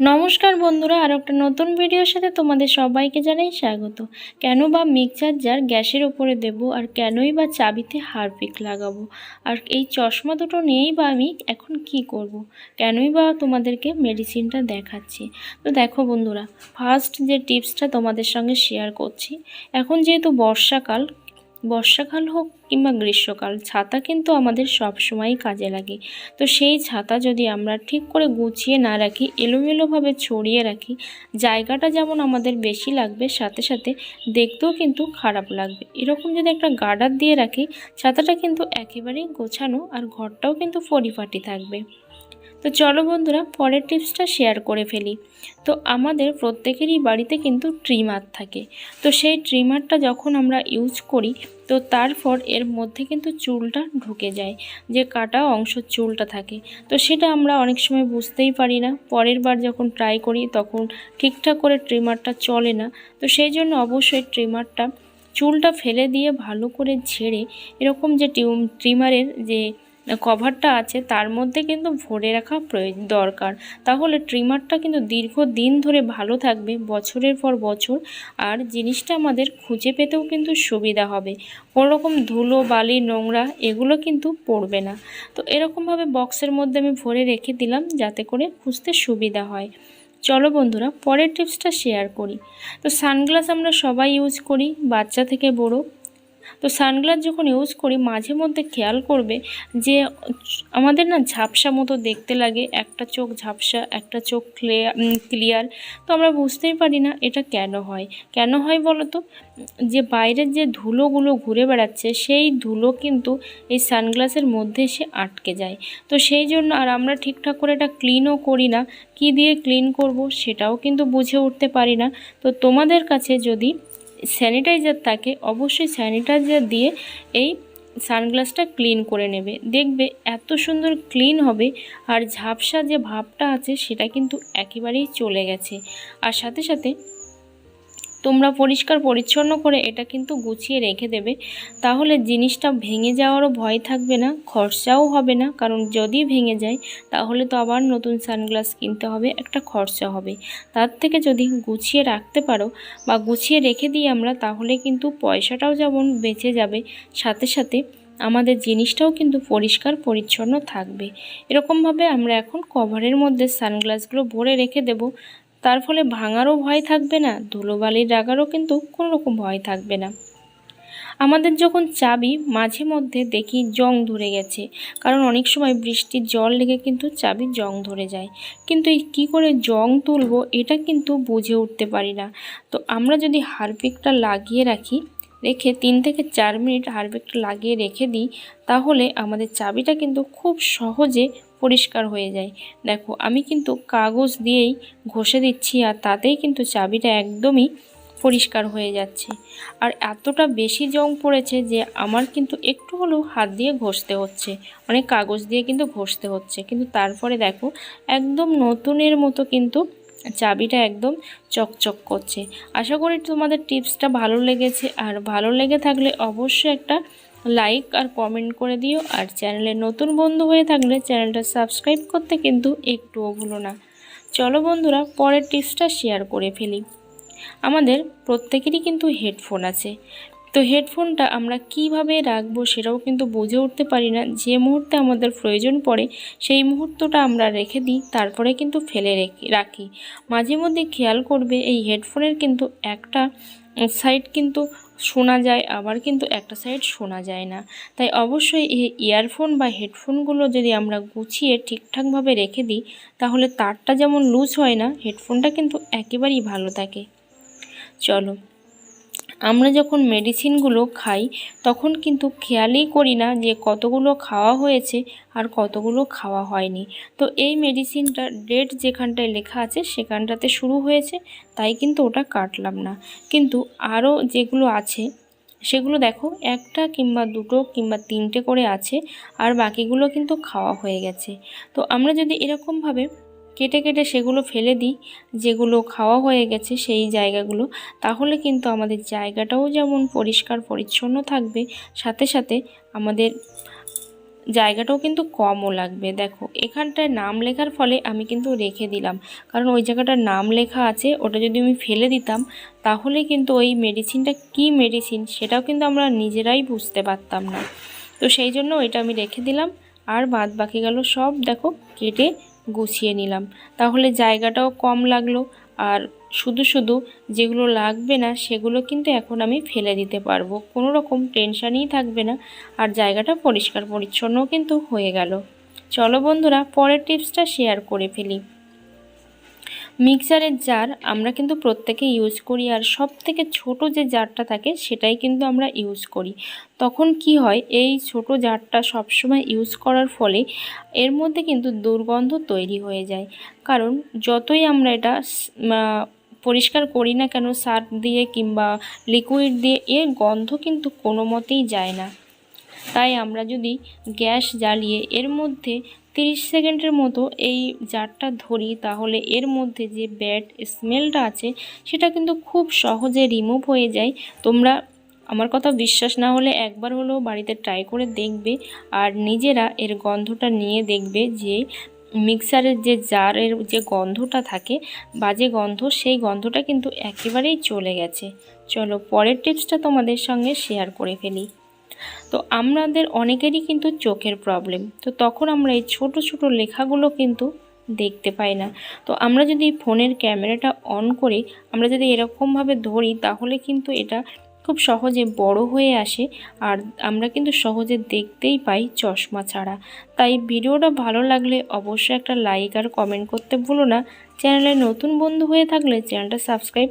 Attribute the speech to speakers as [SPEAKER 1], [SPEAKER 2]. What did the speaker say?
[SPEAKER 1] নমস্কার বন্ধুরা আর একটা নতুন ভিডিওর সাথে তোমাদের সবাইকে জানাই স্বাগত। কেন বা মিক্সার জার গ্যাসের ওপরে দেব আর কেনই বা চাবিতে হারপিক লাগাবো? আর এই চশমা দুটো নিয়েই বা আমি এখন কি করব। কেনই বা তোমাদেরকে মেডিসিনটা দেখাচ্ছি। তো দেখো বন্ধুরা ফার্স্ট যে টিপসটা তোমাদের সঙ্গে শেয়ার করছি, এখন যেহেতু বর্ষাকাল বর্ষাকাল হোক কিংবা গ্রীষ্মকাল, ছাতা কিন্তু আমাদের সব সময়ই কাজে লাগে। তো সেই ছাতা যদি আমরা ঠিক করে গুছিয়ে না রাখি, এলোমেলোভাবে ছড়িয়ে রাখি, জায়গাটা যেমন আমাদের বেশি লাগবে, সাথে সাথে দেখতেও কিন্তু খারাপ লাগবে। এরকম যদি একটা গার্ডার দিয়ে রাখি, ছাতাটা কিন্তু একেবারেই গোছানো আর ঘরটাও কিন্তু পরিপাটি থাকবে। তো চলো বন্ধুরা, পরের টিপসটা শেয়ার করে ফেলি। তো আমাদের প্রত্যেকেরই বাড়িতে কিন্তু ট্রিমার থাকে। তো সেই ট্রিমারটা যখন আমরা ইউজ করি, তো তারপর এর মধ্যে কিন্তু চুলটা ঢুকে যায়, যে কাটা অংশ চুলটা থাকে। তো সেটা আমরা অনেক সময় বুঝতেই পারি না। পরের বার যখন ট্রাই করি, তখন ঠিকঠাক করে ট্রিমারটা চলে না। তো সেই জন্য অবশ্যই ট্রিমারটা চুলটা ফেলে দিয়ে ভালো করে ঝেড়ে, এরকম যে টিউম ট্রিমারের যে কভারটা আছে, তার মধ্যে কিন্তু ভরে রাখা প্রয়োজন দরকার। তাহলে ট্রিমারটা কিন্তু দীর্ঘদিন ধরে ভালো থাকবে, বছরের পর বছর, আর জিনিসটা আমাদের খুঁজে পেতেও কিন্তু সুবিধা হবে। কোনো রকম ধুলো, বালি, নোংরা এগুলো কিন্তু পড়বে না। তো এরকমভাবে বক্সের মধ্যে আমি ভরে রেখে দিলাম, যাতে করে খুঁজতে সুবিধা হয়। চলো বন্ধুরা, পরের টিপসটা শেয়ার করি। তো সানগ্লাস আমরা সবাই ইউজ করি, বাচ্চা থেকে বড়। তো সানগ্লাস যখন ইউজ করি, মাঝে মধ্যে খেয়াল করবে যে, আমাদের না ঝাপসা মতো দেখতে লাগে। একটা চোখ ঝাপসা, একটা চোখ ক্লিয়ার তো আমরা বুঝতেই পারি না এটা কেন হয়। কেন হয় বলো তো যে বাইরের যে ধুলোগুলো ঘুরে বেড়াচ্ছে, সেই ধুলো কিন্তু এই সানগ্লাসের মধ্যে এসে আটকে যায়। তো সেই জন্য আর আমরা ঠিকঠাক করে এটা ক্লিনও করি না। কি দিয়ে ক্লিন করব সেটাও কিন্তু বুঝে উঠতে পারি না। তো তোমাদের কাছে যদি স্যানিটাইজার থাকে অবশ্যই স্যানিটাইজার দিয়ে এই সানগ্লাসটা ক্লিন করে নেবে। দেখবে এত সুন্দর ক্লিন হবে আর ঝাপসা যে ভাবটা আছে সেটা কিন্তু একেবারেই চলে গেছে। আর সাথে সাথে তোমরা পরিষ্কার পরিচ্ছন্ন করে এটা কিন্তু গুছিয়ে রেখে দেবে। তাহলে জিনিসটা ভেঙে যাওয়ারও ভয় থাকবে না, খরচাও হবে না। কারণ যদি ভেঙে যায়, তাহলে তো আবার নতুন সানগ্লাস কিনতে হবে, একটা খরচা হবে। তার থেকে যদি গুছিয়ে রাখতে পারো বা গুছিয়ে রেখে দিই আমরা, তাহলে কিন্তু পয়সাটাও যেমন বেঁচে যাবে, সাথে সাথে আমাদের জিনিসটাও কিন্তু পরিষ্কার পরিচ্ছন্ন থাকবে। এরকমভাবে আমরা এখন কভারের মধ্যে সানগ্লাসগুলো ভরে রেখে দেব। তার ফলে ভাঙারও ভয় থাকবে না, ধুলোবালির রাগারও কিন্তু কোনো রকম ভয় থাকবে না। আমাদের যখন চাবি মাঝে মধ্যে দেখি জং ধরে গেছে, কারণ অনেক সময় বৃষ্টির জল লেগে কিন্তু চাবি জং ধরে যায়। কিন্তু এই কী করে জং তুলব এটা কিন্তু বুঝে উঠতে পারি না। তো আমরা যদি হারপিকটা লাগিয়ে রাখি, রেখে তিন থেকে চার মিনিট হারপিকটা লাগিয়ে রেখে দিই, তাহলে আমাদের চাবিটা কিন্তু খুব সহজে পরিষ্কার হয়ে যায়। দেখো, আমি কিন্তু কাগজ দিয়েই ঘষে দিচ্ছি আর তাতেই কিন্তু চাবিটা একদমই পরিষ্কার হয়ে যাচ্ছে। আর এতটা বেশি জং পড়েছে যে আমার কিন্তু একটু হলেও হাত দিয়ে ঘষতে হচ্ছে। অনেক কাগজ দিয়ে কিন্তু ঘষতে হচ্ছে। কিন্তু তারপরে দেখো, একদম নতুনের মতো কিন্তু চাবিটা একদম চকচক করছে। আশা করি তোমাদের টিপসটা ভালো লেগেছে। আর ভালো লেগে থাকলে অবশ্যই একটা লাইক আর কমেন্ট করে দিও। আর চ্যানেলে নতুন বন্ধু হয়ে থাকলে চ্যানেলটা সাবস্ক্রাইব করতে কিন্তু একটুও ভুলো না। চলো বন্ধুরা, পরের টিপসটা শেয়ার করে ফেলি। আমাদের প্রত্যেকেরই কিন্তু হেডফোন আছে। তো হেডফোনটা আমরা কীভাবে রাখব সেটাও কিন্তু বুঝে উঠতে পারি না। যে মুহূর্তে আমাদের প্রয়োজন পড়ে, সেই মুহূর্তটা আমরা রেখে দিই, তারপরে কিন্তু ফেলে রেখে মাঝে মধ্যে খেয়াল করবে, এই হেডফোনের কিন্তু একটা সাইড কিন্তু শোনা যায়, আবার কিন্তু একটা সাইড শোনা যায় না। তাই অবশ্যই এই ইয়ারফোন বা হেডফোনগুলো যদি আমরা গুছিয়ে ঠিকঠাকভাবে রেখে দিই, তাহলে তারটা যেমন লুজ হয় না হেডফোনটা কিন্তু একেবারেই ভালো থাকে। চলো। আমরা যখন মেডিসিনগুলো খাই, তখন কিন্তু খেয়ালই করি না যে কতগুলো খাওয়া হয়েছে আর কতগুলো খাওয়া হয়নি। তো এই মেডিসিনটা ডেট যেখানটায় লেখা আছে, সেখানটাতে শুরু হয়েছে, তাই কিন্তু ওটা কাটলাম না। কিন্তু আরও যেগুলো আছে, সেগুলো দেখো, একটা কিংবা দুটো কিংবা তিনটে করে আছে, আর বাকিগুলো কিন্তু খাওয়া হয়ে গেছে। তো আমরা যদি এরকমভাবে কেটে কেটে সেগুলো ফেলে দিই, যেগুলো খাওয়া হয়ে গেছে সেই জায়গাগুলো, তাহলে কিন্তু আমাদের জায়গাটাও যেমন পরিষ্কার পরিচ্ছন্ন থাকবে, সাথে সাথে আমাদের জায়গাটাও কিন্তু কমও লাগবে। দেখো, এখানটায় নাম লেখার ফলে আমি কিন্তু রেখে দিলাম। কারণ ওই জায়গাটার নাম লেখা আছে, ওটা যদি আমি ফেলে দিতাম, তাহলে কিন্তু ওই মেডিসিনটা কি মেডিসিন সেটাও কিন্তু আমরা নিজেরাই বুঝতে পারতাম না। তো সেই জন্য ওইটা আমি রেখে দিলাম। আর বাদ বাকি গেল সব দেখো কেটে গুছিয়ে নিলাম। তাহলে জায়গাটাও কম লাগল। আর শুধু শুধু যেগুলো লাগবে না, সেগুলো কিন্তু এখন আমি ফেলে দিতে পারব। কোনো রকম টেনশানই থাকবে না। আর জায়গাটা পরিষ্কার পরিচ্ছন্নও কিন্তু হয়ে গেল। চলো বন্ধুরা, পরের টিপসটা শেয়ার করে ফেলি। মিক্সারের জার আমরা কিন্তু প্রত্যেকে ইউজ করি আর সব থেকে ছোট যে জারটা থাকে সেটাই কিন্তু আমরা ইউজ করি। তখন কি হয়, এই ছোট জারটা সবসময় ইউজ করার ফলে এর মধ্যে কিন্তু দুর্গন্ধ তৈরি হয়ে যায়। কারণ যতই আমরা এটা পরিষ্কার করি না কেন সার্ফ দিয়ে কিংবা লিকুইড দিয়ে এর গন্ধ কিন্তু কোনো মতেই যায় না। তাই আমরা যদি গ্যাস জ্বালিয়ে এর মধ্যে তিরিশ সেকেন্ডের মতো এই জারটা ধরি, তাহলে এর মধ্যে যে ব্যাড স্মেলটা আছে, সেটা কিন্তু খুব সহজে রিমুভ হয়ে যায়। তোমরা, আমার কথা বিশ্বাস না হলে একবার হলেও বাড়িতে ট্রাই করে দেখবে, আর নিজেরা এর গন্ধটা নিয়ে দেখবে যে মিক্সারের যে জারের যে গন্ধটা থাকে বাজে গন্ধ, সেই গন্ধটা কিন্তু একেবারেই চলে গেছে। চলো, পরের টিপসটা তোমাদের সঙ্গে শেয়ার করে ফেলি। তো আমাদের অনেকেরই কিন্তু চোখের প্রবলেম তো তখন আমরা এই ছোট ছোট লেখাগুলো কিন্তু দেখতে পাই না। তো আমরা যদি ফোনের ক্যামেরাটা অন করে, আমরা যদি এরকমভাবে ধরি, তাহলে কিন্তু এটা খুব সহজে বড় হয়ে আসে আর আমরা কিন্তু সহজে দেখতেই পাই চশমা ছাড়া। তাই ভিডিওটা ভালো লাগলে অবশ্যই একটা লাইক আর কমেন্ট করতে ভুলো না। চ্যানেলে নতুন বন্ধু হয়ে থাকলে চ্যানেলটা সাবস্ক্রাইব